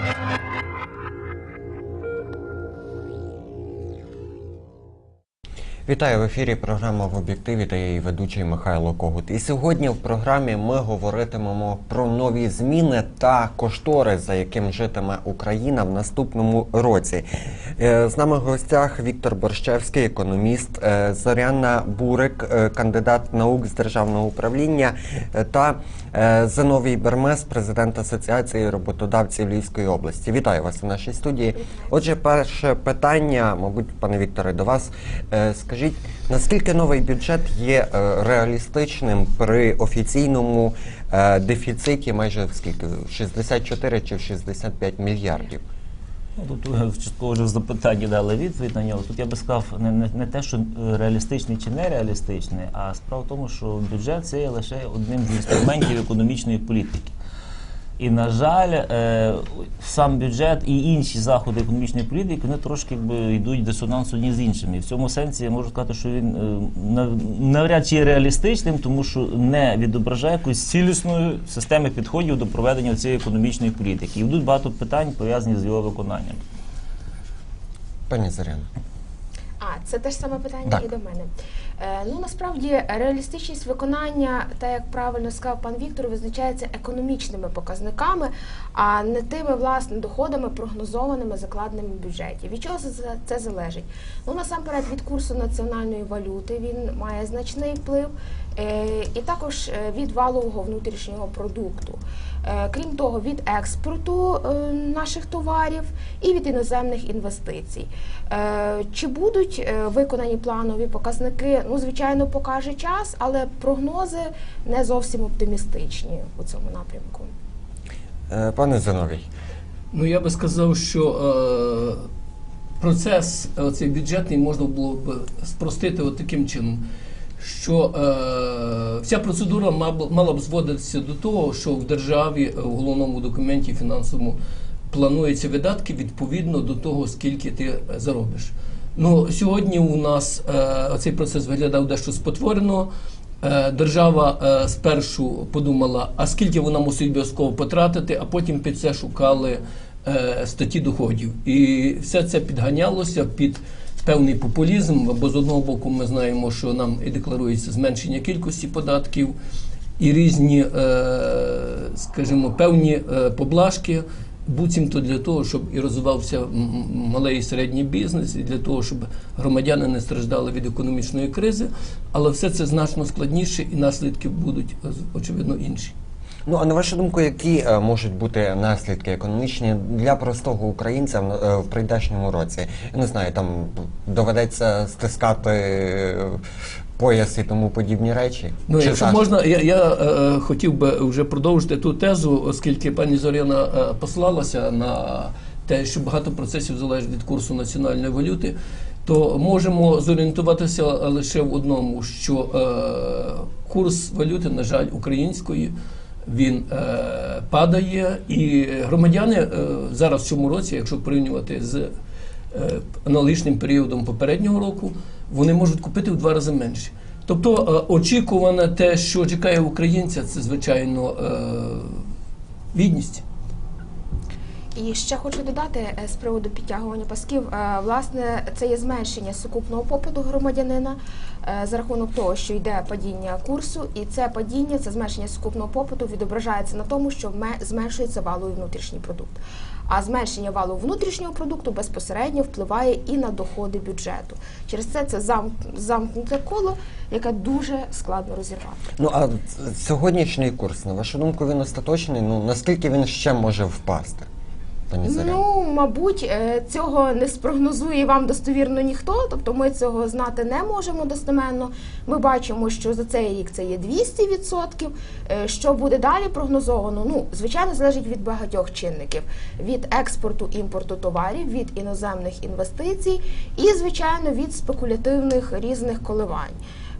Thank you. Вітаю в ефірі. Програма в об'єктиві та її ведучий Михайло Когут. І сьогодні в програмі ми говоритимемо про нові зміни та кошторис, за яким житиме Україна в наступному році. Е, З нами в гостях Віктор Борщевський, економіст, е, Зоряна Бурик, е, кандидат наук з державного управління, та Зиновій Бермес, президент Асоціації роботодавців Львівської області. Вітаю вас у нашій студії. Отже, перше питання, мабуть, пане Вікторе, до вас. Е, Скажіть, наскільки новий бюджет є е, реалістичним при офіційному е, дефіциті майже скільки? 64 чи в 65 мільярдів? Ну, тут частково вже в запитанні дали відповідь на нього. Тут я би сказав не, не, не те, що е, реалістичний чи нереалістичний, а справа в тому, що бюджет це є лише одним з інструментів економічної політики. І, на жаль, е, сам бюджет і інші заходи економічної політики вони трошки йдуть в дисонанс одні з іншими. І в цьому сенсі я можу сказати, що він е, навряд чи є реалістичним, тому що не відображає якоїсь цілісної системи підходів до проведення цієї економічної політики. І йдуть багато питань пов'язані з його виконанням. Пані Зоряна. А, це те ж саме питання Так. і до мене. Е, ну насправді реалістичність виконання, так як правильно сказав пан Віктор, визначається економічними показниками, а не тими власне доходами, прогнозованими закладеними в бюджеті. Від чого це, залежить? Ну насамперед від курсу національної валюти він має значний вплив, і також е, від валового внутрішнього продукту. Е, Крім того, від експорту е, наших товарів і від іноземних інвестицій. Е, Чи будуть е, виконані планові показники? Ну, звичайно, покаже час, але прогнози не зовсім оптимістичні у цьому напрямку. Е, Пане Зиновій. Ну я би сказав, що е, процес е, цей бюджетний можна було б спростити от таким чином, що е, вся процедура мала б зводитися до того, що в державі е, в головному документі фінансовому плануються видатки відповідно до того, скільки ти е, заробиш. Ну, сьогодні у нас е, цей процес виглядав дещо спотворено. Е, Держава спершу подумала, а скільки вона мусить обов'язково потратити, а потім під це шукали статті доходів. І все це підганялося під певний популізм, бо з одного боку ми знаємо, що нам і декларується зменшення кількості податків, і різні, е, скажімо, певні е, поблажки. Буцімто для того, щоб і розвивався малий і середній бізнес, і для того, щоб громадяни не страждали від економічної кризи, але все це значно складніше, і наслідки будуть е, очевидно інші. Ну а на вашу думку, які е, можуть бути наслідки економічні для простого українця в, е, в прийдешньому році? Я не знаю, там доведеться стискати е, пояс і тому подібні речі. Ну, Чи якщо так? можна, я, я е, хотів би вже продовжити ту тезу, оскільки пані Зоряна е, послалася на те, що багато процесів залежить від курсу національної валюти, то можемо зорієнтуватися лише в одному, що е, курс валюти, на жаль, української. Він е, падає, і громадяни е, зараз в цьому році, якщо порівнювати з е, аналогічним періодом попереднього року, вони можуть купити в два рази менше. Тобто е, очікуване те, що чекає українця, це звичайно е, бідність. І ще хочу додати е, з приводу підтягування пасків. е, Власне, це є зменшення сукупного попиту громадянина за рахунок того, що йде падіння курсу, і це падіння, це зменшення сукупного попиту відображається на тому, що ме- зменшується валовий внутрішній продукт. А зменшення валового внутрішнього продукту безпосередньо впливає і на доходи бюджету. Через це це зам- замкнуте коло, яке дуже складно розірвати. Ну а сьогоднішній курс, на вашу думку, він остаточний? Ну наскільки він ще може впасти? Пані Зоряна? Ну, мабуть, е, цього не спрогнозує вам достовірно ніхто, тобто ми цього знати не можемо достеменно. Ми бачимо, що за цей рік це є 200%. Е, Що буде далі прогнозовано? Ну, звичайно, залежить від багатьох чинників: від експорту, імпорту товарів, від іноземних інвестицій і, звичайно, від спекулятивних різних коливань.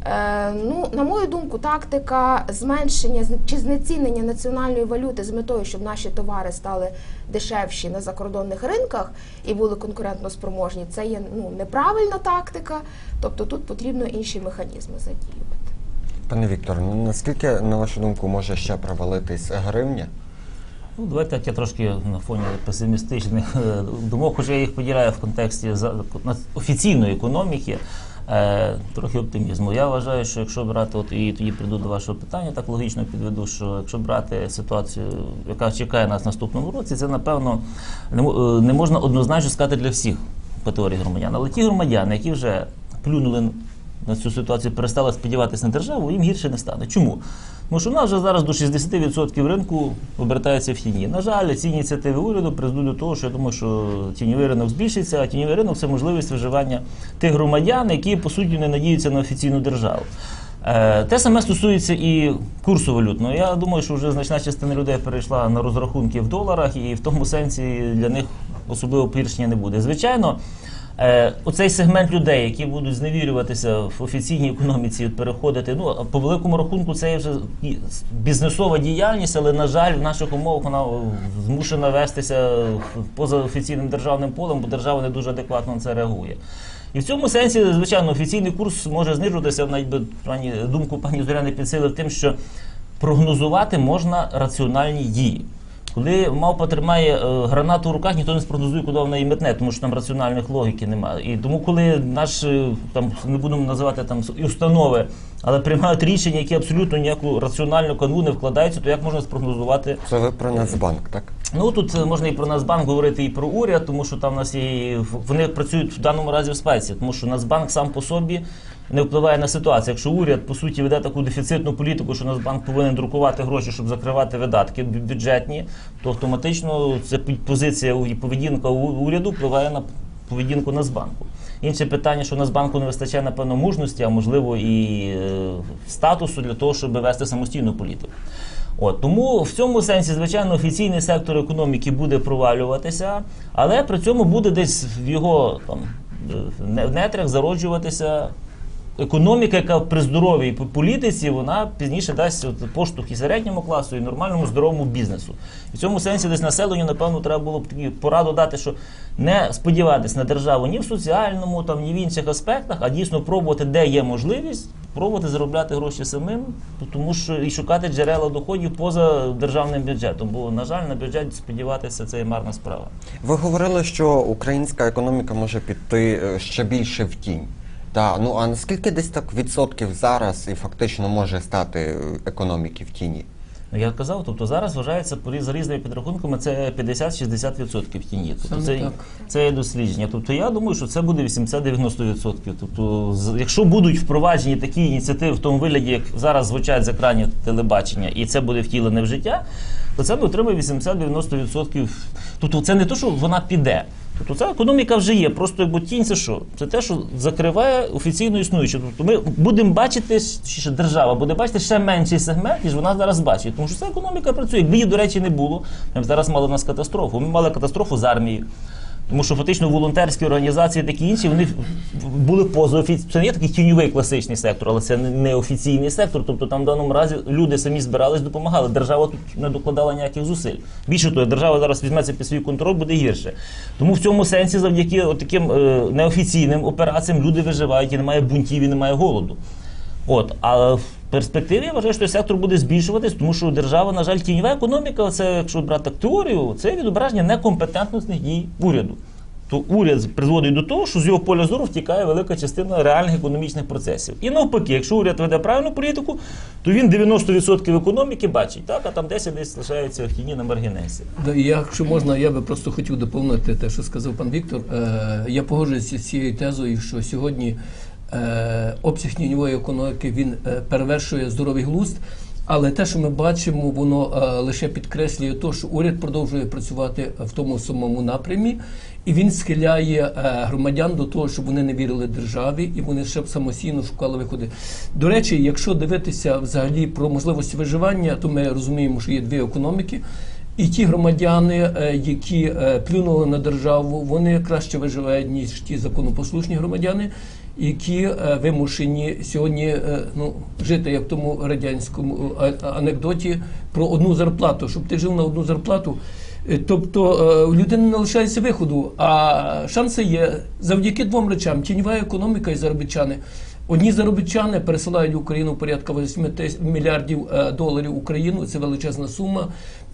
Е, ну, на мою думку, тактика зменшення з- чи знецінення національної валюти з метою, щоб наші товари стали дешевші на закордонних ринках і були конкурентно спроможні, це є ну, неправильна тактика. Тобто тут потрібно інші механізми задіювати. Пане Віктор, ну наскільки, на вашу думку, може ще провалитись гривня? Ну, давайте так я трошки на фоні песимістичних е, думок, хоча я їх поділяю в контексті за- офіційної економіки. Е, трохи оптимізму. Я вважаю, що якщо брати, от і тоді прийду до вашого питання, так логічно підведу, що якщо брати ситуацію, яка чекає нас в наступному році, це напевно не, е, можна однозначно сказати для всіх категорій громадян. Але ті громадяни, які вже плюнули на цю ситуацію, перестали сподіватися на державу, їм гірше не стане. Чому? Тому що у нас вже зараз до 60% ринку обертається в тіні. На жаль, ці ініціативи уряду призведуть до того, що я думаю, що тіньовий ринок збільшиться, а тіньовий ринок це можливість виживання тих громадян, які по суті не надіються на офіційну державу. Е, Те саме стосується і курсу валютного. Я думаю, що вже значна частина людей перейшла на розрахунки в доларах, і в тому сенсі для них особливо погіршення не буде. Звичайно, Е, оцей сегмент людей, які будуть зневірюватися в офіційній економіці, переходити. Ну по великому рахунку, це є вже бізнесова діяльність, але на жаль, в наших умовах вона змушена вестися поза офіційним державним полем, бо держава не дуже адекватно на це реагує. І в цьому сенсі, звичайно, офіційний курс може знижуватися, навіть би пані думку пані Зоряни підсилив тим, що прогнозувати можна раціональні дії. Коли мавпа тримає е, гранату в руках, ніхто не спрогнозує, куди вона її метне, тому що там раціональних логіки немає. І тому, коли наш е, там не будемо називати там установи, але приймають рішення, які абсолютно ніяку раціональну канву не вкладаються, то як можна спрогнозувати Це ви про Нацбанк, так? Ну тут е, можна і про Нацбанк говорити, і про уряд, тому що там у нас є і- вони працюють в даному разі в спеці, тому що Нацбанк сам по собі не впливає на ситуацію. Якщо уряд по суті веде таку дефіцитну політику, що Нацбанк повинен друкувати гроші, щоб закривати видатки бюджетні, то автоматично ця позиція і поведінка уряду впливає на поведінку Нацбанку. Інше питання, що Нацбанку не вистачає, напевно, мужності, а можливо і е, статусу для того, щоб вести самостійну політику. От тому в цьому сенсі, звичайно, офіційний сектор економіки буде провалюватися, але при цьому буде десь в його там е, нетрях зароджуватися економіка, яка при здоровій політиці, вона пізніше дасть от поштовх і середньому класу, і нормальному здоровому бізнесу. І в цьому сенсі десь населенню, напевно, треба було б такі пораду дати, що не сподіватися на державу ні в соціальному, там, ні в інших аспектах, а дійсно пробувати, де є можливість, пробувати заробляти гроші самим, тому що і шукати джерела доходів поза державним бюджетом. Бо, на жаль, на бюджет сподіватися це є марна справа. Ви говорили, що українська економіка може піти е, ще більше в тінь. Та, ну а наскільки десь так відсотків зараз і фактично може стати економіки в тіні? Ну, Я казав, тобто зараз вважається за різними підрахунками це 50-60% в тіні. Тобто це, так. це є дослідження. Тобто я думаю, що це буде 80-90%. Тобто, з- якщо будуть впроваджені такі ініціативи в тому вигляді, як зараз звучать з екранів телебачення, і це буде втілене в життя, то це ми отримаємо 80-90%. Тобто це не те, що вона піде. Тобто ця економіка вже є. Просто якби тінь це що? Це те, що закриває офіційно існуюче. Тобто ми будемо бачити, що держава буде бачити ще менший сегмент, ніж вона зараз бачить. Тому що ця економіка працює. Якби її, до речі, не було, ми зараз мали в нас катастрофу. Ми мали катастрофу з армією. Тому що фактично волонтерські організації, такі інші, вони були поза. Це не є такий тіньовий класичний сектор, але це не офіційний сектор. Тобто там в даному разі люди самі збирались, допомагали. Держава тут не докладала ніяких зусиль. Більше того, держава зараз візьметься під свій контроль, буде гірше. Тому в цьому сенсі, завдяки таким е, неофіційним операціям, люди виживають і немає бунтів, і немає голоду. От, а в перспективі я вважаю, що той сектор буде збільшуватись, тому що держава, на жаль, тіньова економіка, це якщо брати так теорію, це відображення некомпетентності дій уряду. То уряд призводить до того, що з його поля зору втікає велика частина реальних економічних процесів. І навпаки, якщо уряд веде правильну політику, то він 90% економіки бачить, так, а там 10 десь лишається в тіні на маргінесі. Да, якщо можна, я би просто хотів доповнити те, що сказав пан Віктор. Е, я погоджуюся з цією тезою, що сьогодні е, обсяг тіньової економіки він е, перевершує здоровий глузд. Але те, що ми бачимо, воно е, лише підкреслює те, що уряд продовжує працювати в тому самому напрямі, і він схиляє е, громадян до того, щоб вони не вірили державі, і вони ще б самостійно шукали виходи. До речі, якщо дивитися взагалі про можливості виживання, то ми розуміємо, що є дві економіки. І ті громадяни, е, які плюнули на державу, вони краще виживають, ніж ті законопослушні громадяни, які е, вимушені сьогодні е, ну, жити як в тому радянському е, анекдоті про одну зарплату, щоб ти жив на одну зарплату. Тобто у людини не лишається виходу, а шанси є завдяки двом речам: тіньова економіка і заробітчани. Одні заробітчани пересилають в Україну порядка 8 мільярдів доларів Україну. Це величезна сума,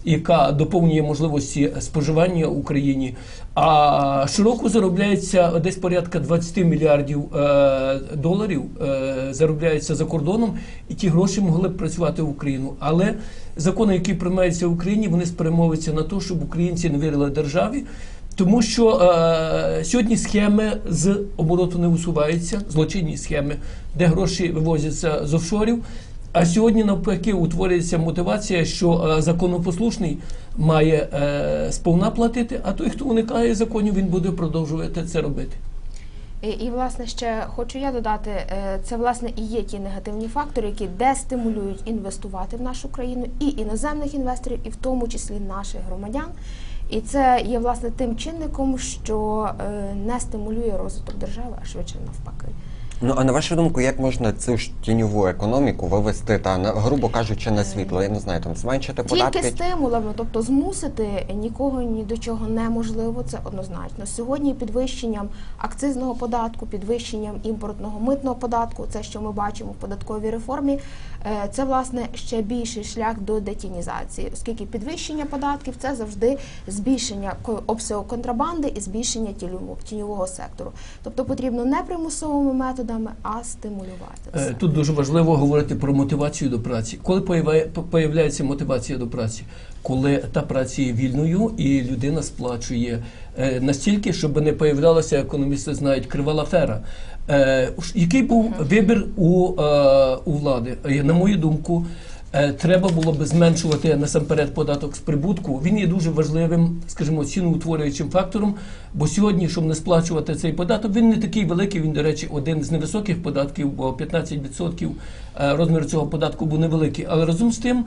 яка доповнює можливості споживання в Україні. А щороку заробляється десь порядка 20 мільярдів е, доларів е, заробляється за кордоном, і ті гроші могли б працювати в Україну. Але закони, які приймаються в Україні, вони спрямовуються на те, щоб українці не вірили державі. Тому що е, сьогодні схеми з обороту не усуваються, злочинні схеми, де гроші вивозяться з офшорів. А сьогодні навпаки утворюється мотивація, що е, законопослушний має е, сповна платити, а той, хто уникає законів, він буде продовжувати це робити. І, і власне ще хочу я додати, е, це власне і є ті негативні фактори, які дестимулюють інвестувати в нашу країну і іноземних інвесторів, і в тому числі наших громадян. І це є власне тим чинником, що не стимулює розвиток держави, а швидше навпаки. Ну а на вашу думку, як можна цю ж тіньову економіку вивести та на грубо кажучи на світло? Я не знаю, там зменшити податки. Тільки стимулами, тобто змусити нікого ні до чого неможливо, це однозначно. Сьогодні підвищенням акцизного податку, підвищенням імпортного митного податку, це що ми бачимо в податковій реформі, е, це власне ще більший шлях до детінізації, оскільки підвищення податків це завжди збільшення обсягу контрабанди і збільшення тіньового сектору. Тобто потрібно не примусовими методами, а стимулювати це. Тут дуже важливо говорити про мотивацію до праці. Коли появляється мотивація до праці, коли та праця є вільною і людина сплачує е, настільки, щоб не появлялася, економісти знають, крива лафера. Е, Який був вибір у, е, у влади? На мою думку, треба було би зменшувати насамперед податок з прибутку. Він є дуже важливим, скажімо, ціноутворюючим фактором. Бо сьогодні, щоб не сплачувати цей податок, він не такий великий. Він, до речі, один з невисоких податків, бо 15% е, розмір цього податку був невеликий. Але разом з тим.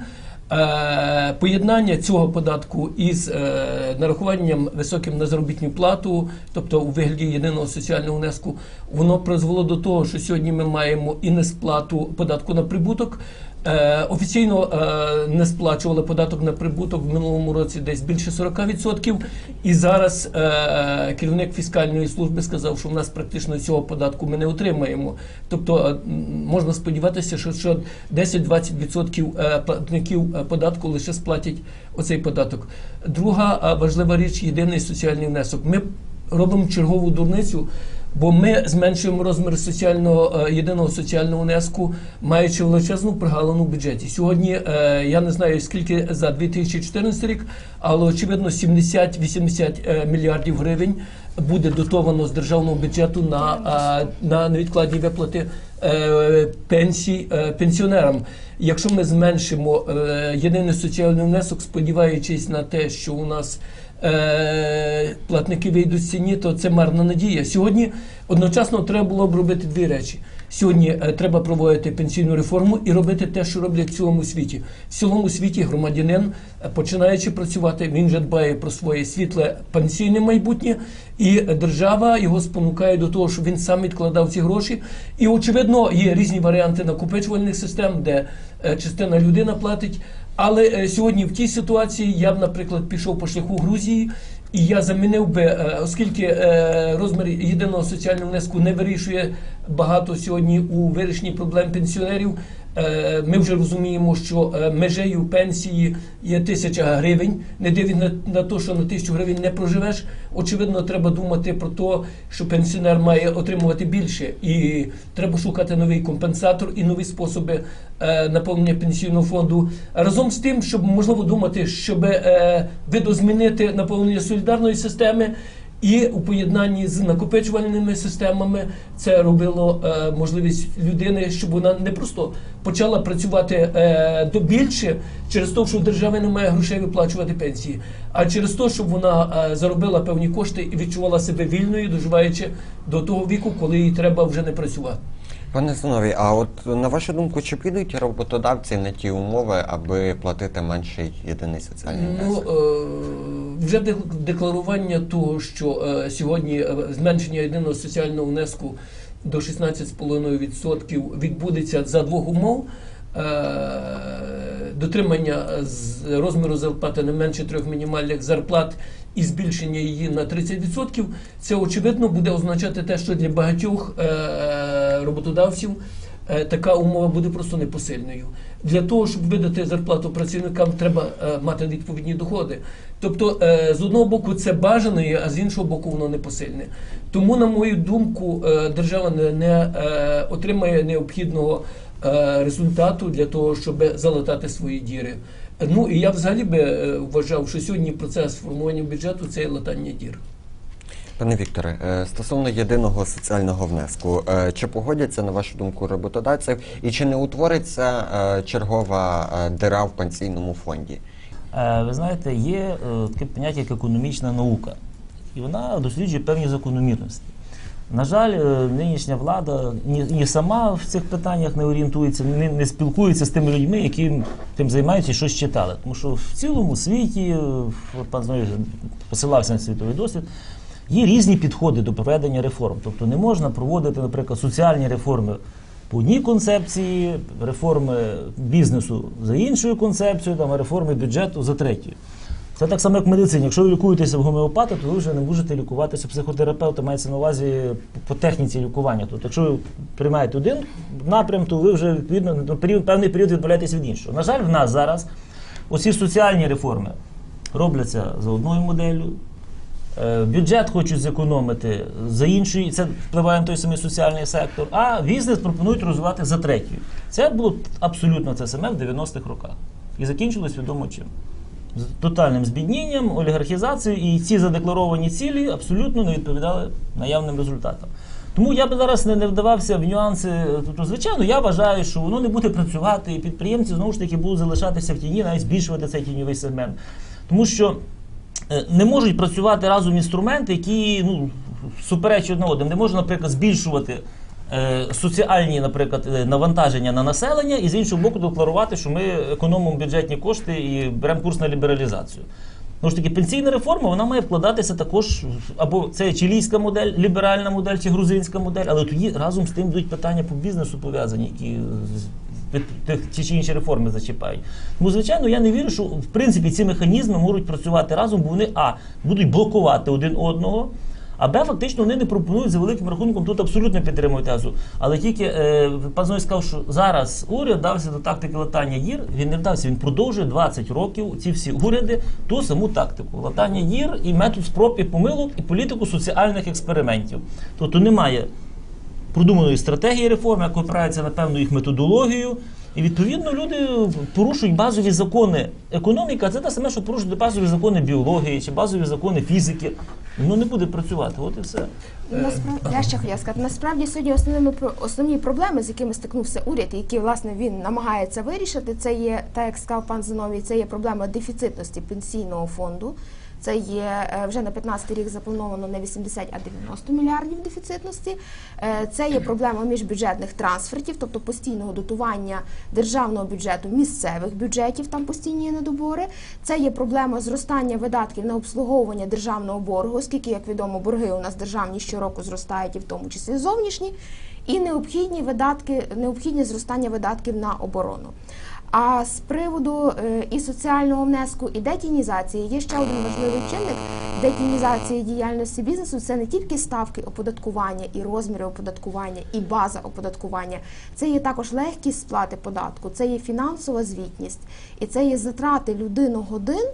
е, Поєднання цього податку із е, нарахуванням високим на заробітну плату, тобто у вигляді єдиного соціального внеску, воно призвело до того, що сьогодні ми маємо і несплату податку на прибуток. Е, Офіційно е, не сплачували податок на прибуток в минулому році десь більше 40%. І зараз е, керівник фіскальної служби сказав, що в нас практично цього податку ми не отримаємо. Тобто можна сподіватися, що, що 10-20% е, платників податку лише сплатять оцей податок. Друга важлива річ єдиний соціальний внесок. Ми робимо чергову дурницю. Бо ми зменшуємо розмір соціального е, єдиного соціального внеску, маючи величезну прогалину в бюджеті. Сьогодні е, я не знаю скільки за 2014 рік, але очевидно 70-80 е, мільярдів гривень буде дотовано з державного бюджету на, на невідкладні виплати пенсій пенсіонерам. Якщо ми зменшимо єдиний соціальний внесок, сподіваючись на те, що у нас е, платники вийдуть з ціні, то це марна надія. Сьогодні одночасно треба було б робити дві речі. Сьогодні е, треба проводити пенсійну реформу і робити те, що роблять в цілому світі. В цілому світі громадянин, е, починаючи працювати, він вже дбає про своє світле пенсійне майбутнє, і держава його спонукає до того, щоб він сам відкладав ці гроші. І очевидно, є різні варіанти накопичувальних систем, де частина людина платить. Але е, сьогодні в тій ситуації я б, наприклад, пішов по шляху Грузії, і я замінив би, е, оскільки е, розмір єдиного соціального внеску не вирішує багато сьогодні у вирішенні проблем пенсіонерів. Е, Ми вже розуміємо, що е, межею пенсії є тисяча гривень. Не дивлячись на, те, що на тисячу гривень не проживеш. Очевидно, треба думати про те, що пенсіонер має отримувати більше, і треба шукати новий компенсатор і нові способи е, наповнення пенсійного фонду. Разом з тим, щоб можливо думати, щоб видозмінити наповнення солідарної системи. І у поєднанні з накопичувальними системами це робило е, можливість людини, щоб вона не просто почала працювати е, до більше через те, що в держави немає грошей виплачувати пенсії, а через те, щоб вона е, заробила певні кошти і відчувала себе вільною, доживаючи до того віку, коли їй треба вже не працювати. Пане Зиновій, а от на вашу думку, чи підуть роботодавці на ті умови, аби платити менший єдиний соціальний Ну е, вже декларування того, що е, сьогодні е, зменшення єдиного соціального внеску до 16,5% відбудеться за двох умов. Е, Дотримання з розміру зарплати не менше трьох мінімальних зарплат і збільшення її на 30%, це очевидно буде означати те, що для багатьох роботодавців, така умова буде просто непосильною. Для того, щоб видати зарплату працівникам, треба е, мати відповідні доходи. Тобто, е, з одного боку, це бажане, а з іншого боку, воно непосильне. Тому, на мою думку, е, держава не, е, отримає необхідного е, результату для того, щоб залатати свої діри. Ну і я взагалі би е, вважав, що сьогодні процес формування бюджету це латання дір. Пане Вікторе, е, стосовно єдиного соціального внеску, е, чи погодяться на вашу думку роботодавців, і чи не утвориться е, чергова дира в пенсійному фонді? Ви знаєте, є таке поняття як економічна наука, і вона досліджує певні закономірності. На жаль, нинішня влада ні, сама в цих питаннях не орієнтується, не, спілкується з тими людьми, які тим займаються і щось читали. Тому що в цілому світі, пан Знову посилався на світовий досвід, є різні підходи до проведення реформ. Тобто не можна проводити, наприклад, соціальні реформи по одній концепції, реформи бізнесу за іншою концепцією, там, а реформи бюджету за третьою. Це так само, як в медицині. Якщо ви лікуєтеся в гомеопата, то ви вже не можете лікуватися психотерапевта, мається на увазі по техніці лікування. Тобто, якщо ви приймаєте один напрям, то ви вже відповідно на певний період відмовляєтесь від іншого. На жаль, в нас зараз оці соціальні реформи робляться за одною моделлю. Е, Бюджет хочуть зекономити за іншою, це впливає на той самий соціальний сектор, а бізнес пропонують розвивати за третьою. Це було абсолютно це саме в 90-х роках. І закінчилось відомо чим. З тотальним збіднінням, олігархізацією, і ці задекларовані цілі абсолютно не відповідали наявним результатам. Тому я би зараз не, вдавався в нюанси. Тобто, звичайно, я вважаю, що воно не буде працювати, і підприємці знову ж таки будуть залишатися в тіні, навіть збільшувати цей тіньовий сегмент. Тому що е, не можуть працювати разом інструменти, які ну, суперечать одне одному. Не можна, наприклад, збільшувати е, соціальні, наприклад, е, навантаження на населення, і з іншого боку декларувати, що ми економимо бюджетні кошти і беремо курс на лібералізацію. Тому ж таки, пенсійна реформа вона має вкладатися також або це чилійська модель, ліберальна модель чи грузинська модель, але тоді разом з тим йдуть питання по бізнесу пов'язані, які ті чи інші реформи зачіпають. Тому, звичайно, я не вірю, що в принципі ці механізми можуть працювати разом, бо вони а будуть блокувати один одного. А Б, фактично, вони не пропонують за великим рахунком тут абсолютно підтримують тезу. Але тільки е, пан Зной сказав, що зараз уряд дався до тактики латання дір. Він не вдався, він продовжує 20 років ці всі уряди ту саму тактику. Латання дір і метод спроб і помилок, і політику соціальних експериментів. Тобто немає продуманої стратегії реформи, яка опирається на певну їх методологію. І відповідно люди порушують базові закони економіки, а це те саме, що порушують базові закони біології чи базові закони фізики. Воно не буде працювати. От і все. Насправді я ще хотіла сказати, насправді сьогодні основними основні проблеми, з якими стикнувся уряд, які власне він намагається вирішити, це є так, як сказав пан Зиновій, це є проблема дефіцитності пенсійного фонду. Це є е, вже на 15 рік заплановано не 80, а 90 мільярдів дефіцитності. Е, Це є проблема міжбюджетних трансфертів, тобто постійного дотування державного бюджету місцевих бюджетів, там постійні недобори. Це є проблема зростання видатків на обслуговування державного боргу, оскільки, як відомо, борги у нас державні щороку зростають, і в тому числі зовнішні, і необхідні видатки, необхідні зростання видатків на оборону. А з приводу е, і соціального внеску, і детінізації є ще один важливий чинник детінізації діяльності бізнесу. Це не тільки ставки оподаткування і розміри оподаткування, і база оподаткування. Це є також легкість сплати податку, це є фінансова звітність, і це є затрати людиногодин. е,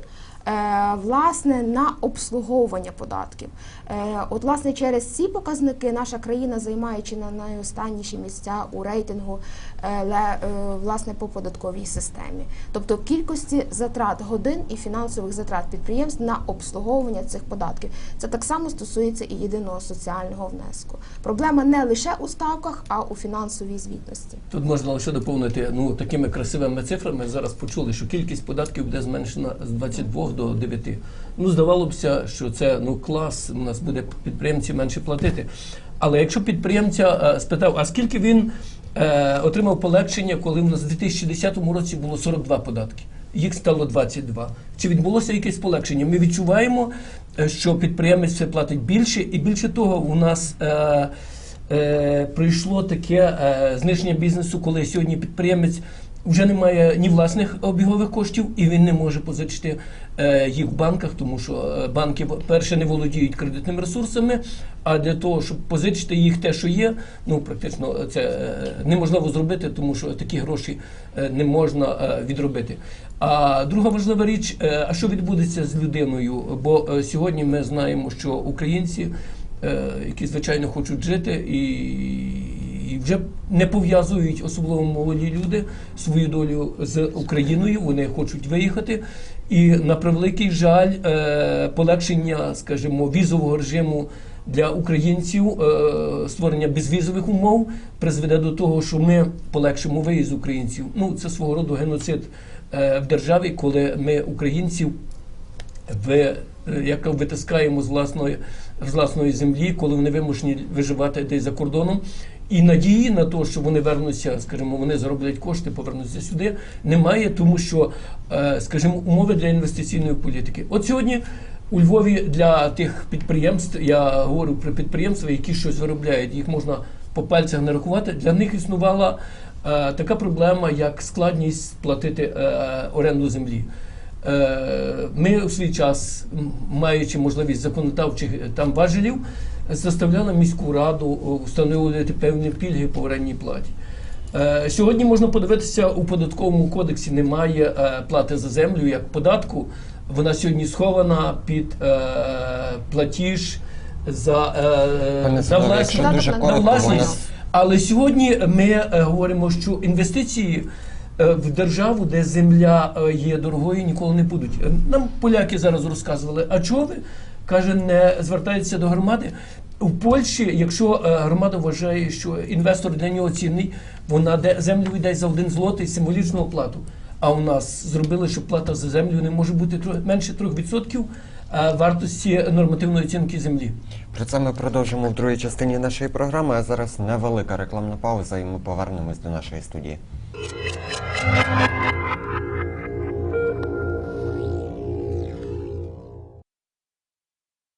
Власне, на обслуговування податків. Е, От, власне, через ці показники наша країна займає чи на найостанніші місця у рейтингу е, е, власне по податковій системі, тобто кількості затрат годин і фінансових затрат підприємств на обслуговування цих податків. Це так само стосується і єдиного соціального внеску. Проблема не лише у ставках, а у фінансовій звітності. Тут можна лише доповнити ну такими красивими цифрами. Зараз почули, що кількість податків буде зменшена з 22 до 9. Ну здавалося б, що це ну клас. У нас буде підприємці менше платити. Але якщо підприємця е, спитав, а скільки він е, отримав полегшення, коли в нас в 2010 році було 42 податки. Їх стало 22. Чи відбулося якесь полегшення? Ми відчуваємо, е, що підприємець все платить більше, і більше того, у нас е, е, прийшло таке е, знищення бізнесу, коли сьогодні підприємець вже немає ні власних обігових коштів, і він не може позичити е, їх в банках, тому що е, банки, перше, не володіють кредитними ресурсами. А для того, щоб позичити їх те, що є, ну практично це е, неможливо зробити, тому що такі гроші не можна відробити. А друга важлива річ, а що відбудеться з людиною? Бо сьогодні ми знаємо, що українці, які звичайно хочуть жити і. Вже не пов'язують особливо молоді люди свою долю з Україною. Вони хочуть виїхати. І на превеликий жаль, е, полегшення, скажімо, візового режиму для українців, е, створення безвізових умов призведе до того, що ми полегшимо виїзд українців. Ну це свого роду геноцид е, в державі, коли ми українців ви, яка витискаємо з власної, з власної землі, коли вони вимушені виживати десь за кордоном. І надії на те, що вони вернуться, скажімо, вони зароблять кошти, повернуться сюди, немає, тому що, е, скажімо, умови для інвестиційної політики. От сьогодні у Львові для тих підприємств, я говорю про підприємства, які щось виробляють, їх можна по пальцях не рахувати. Для них існувала е, така проблема, як складність платити е, оренду землі. Е, Ми у свій час, маючи можливість законодавчих е, там важелів, заставляли міську раду е, встановлювати певні пільги по орендній платі. Е, Сьогодні можна подивитися, у податковому кодексі немає е, плати за землю як податку. Вона сьогодні схована під платіж за, за власність. на власність. Але сьогодні ми говоримо, що інвестиції в державу, де земля є дорогою, ніколи не будуть. Нам поляки зараз розказували, а чого ви? Каже, не звертається до громади. У Польщі, якщо е, громада вважає, що інвестор для нього цінний, вона де землю віддасть за один злотий символічну оплату. А у нас зробили, що плата за землю не може бути менше 3% е, вартості нормативної оцінки землі. про це ми продовжимо в другій частині нашої програми. А зараз невелика рекламна пауза, і ми повернемось до нашої студії.